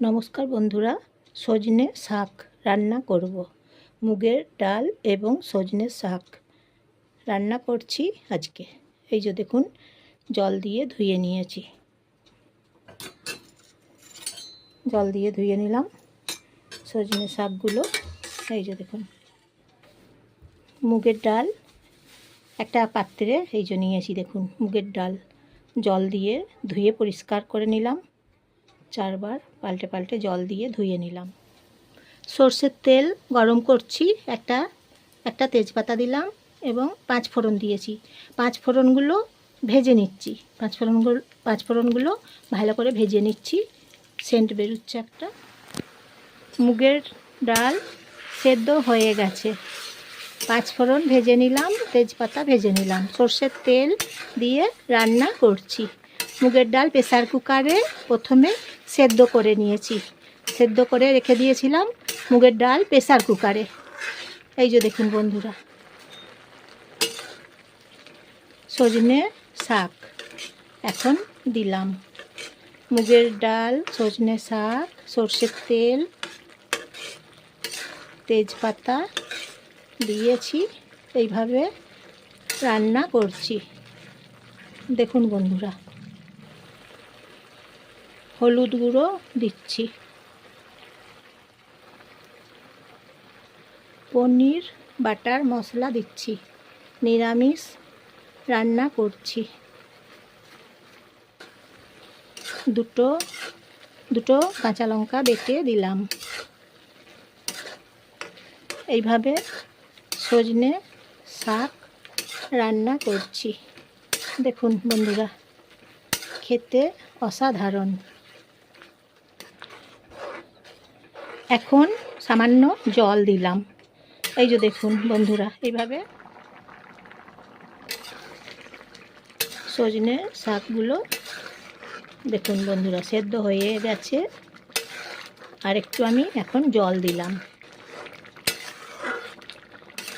নমস্কার বন্ধুরা, সজনে শাক রান্না করব। মুগের ডাল এবং সজনে শাক রান্না করছি আজকে। এই যে দেখুন, জল দিয়ে ধুয়ে নিয়েছি। জল দিয়ে ধুয়ে নিলাম সজনে শাকগুলো। এই যে দেখুন, মুগের ডাল একটা পাত্রে এই যে নিয়েছি দেখুন, মুগের ডাল। জল দিয়ে ধুয়ে পরিষ্কার করে নিলাম। চারবার পাল্টে পাল্টে জল দিয়ে ধুয়ে নিলাম। সর্ষের তেল গরম করছি, একটা একটা তেজপাতা দিলাম এবং পাঁচ ফোড়ন দিয়েছি। পাঁচ ফোড়নগুলো ভেজে নিচ্ছি। পাঁচ ফোড়নগুলো পাঁচ ফোড়নগুলো ভালো করে ভেজে নিচ্ছি। সেন্ট বেরোচ্ছে একটা। মুগের ডাল সেদ্ধ হয়ে গেছে। পাঁচ ফোড়ন ভেজে নিলাম, তেজপাতা ভেজে নিলাম। সর্ষের তেল দিয়ে রান্না করছি। মুগের ডাল প্রেসার কুকারে প্রথমে সেদ্ধ করে নিয়েছি। সেদ্ধ করে রেখে দিয়েছিলাম মুগের ডাল প্রেসার কুকারে। এই যে দেখুন বন্ধুরা, সজনে শাক এখন দিলাম। মুগের ডাল, সজনে শাক, সর্ষের তেল, তেজপাতা দিয়েছি। এইভাবে রান্না করছি। দেখুন বন্ধুরা। হলুদ গুঁড়ো দিচ্ছি। পনির, বাটার মশলা দিচ্ছি। নিরামিষ রান্না করছি। দুটো দুটো কাঁচা লঙ্কা বেটে দিলাম। এইভাবে সজনে শাক রান্না করছি। দেখুন বন্ধুরা, খেতে অসাধারণ। এখন সামান্য জল দিলাম। এই যে দেখুন বন্ধুরা, এইভাবে সজনে শাকগুলো দেখুন বন্ধুরা, সেদ্ধ হয়ে গেছে। আর একটু আমি এখন জল দিলাম।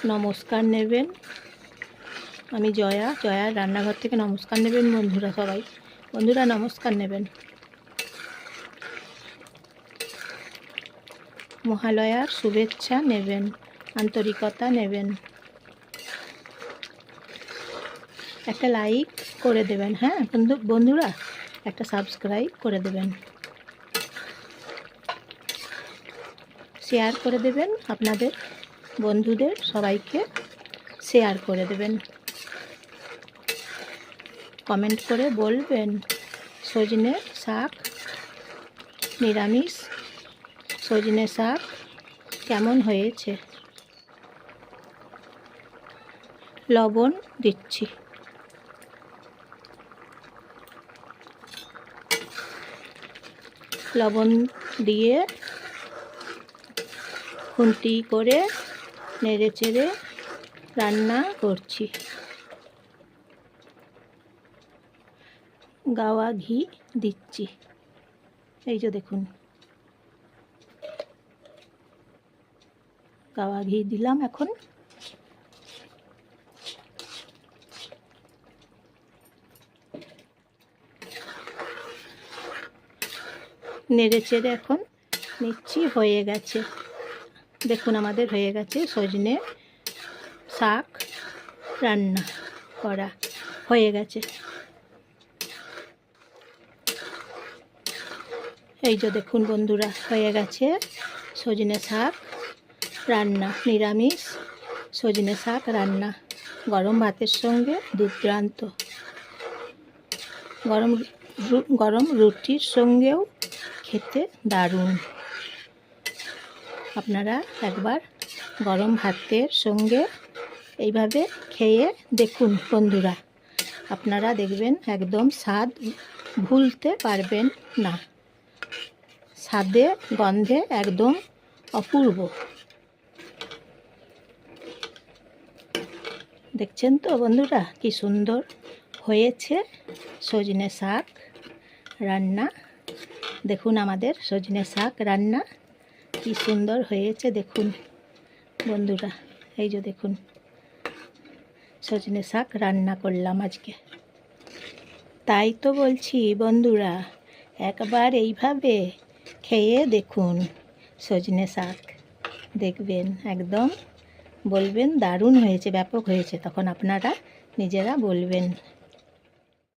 নমস্কার নেবেন। আমি জয়া জয়ার রান্নাঘর থেকে নমস্কার নেবেন বন্ধুরা সবাই। বন্ধুরা নমস্কার নেবেন। মহালয়ার শুভেচ্ছা নেবেন, আন্তরিকতা নেবেন। একটা লাইক করে দেবেন হ্যাঁ? বন্ধু, বন্ধুরা, একটা সাবস্ক্রাইব করে দেবেন। শেয়ার করে দেবেন আপনাদের বন্ধুদের, সবাইকে শেয়ার করে দেবেন। কমেন্ট করে বলবেন, সজনে শাক, নিরামিষ সজনে শাক কেমন হয়েছে? লবণ দিচ্ছি। লবণ দিয়ে খুন্তি করে নেড়ে চেড়ে রান্না করছি। গাওয়া ঘি দিচ্ছি। এই যে দেখুন। গাওয়া ঘি দিলাম এখন। নেড়ে চেড়ে এখন নিচ্ছি, হয়ে গেছে। দেখুন, আমাদের হয়ে গেছে সজনে শাক রান্না করা, হয়ে গেছে। এই যে দেখুন বন্ধুরা, হয়ে গেছে সজনে শাক। রান্না, নিরামিষ, সজনে শাক রান্না, গরম ভাতের সঙ্গে দুর্দান্ত গরম গরম রুটির সঙ্গেও খেতে দারুণ। আপনারা একবার গরম ভাতের সঙ্গে এইভাবে খেয়ে দেখুন বন্ধুরা। আপনারা দেখবেন একদম স্বাদ ভুলতে পারবেন না। স্বাদে গন্ধে একদম অপূর্ব। দেখছেন তো বন্ধুরা, কি সুন্দর হয়েছে সজনে শাক রান্না। দেখুন আমাদের সজনে শাক রান্না, কি সুন্দর হয়েছে দেখুন বন্ধুরা। এই যে দেখুন, সজনে শাক রান্না করলাম আজকে। তাই তো বলছি বন্ধুরা, একবার এইভাবে খেয়ে দেখুন সজনে শাক, দেখবেন একদম বলবেন দারুণ হয়েছে ব্যাপক হয়েছে। তখন আপনারা নিজেরা বলবেন।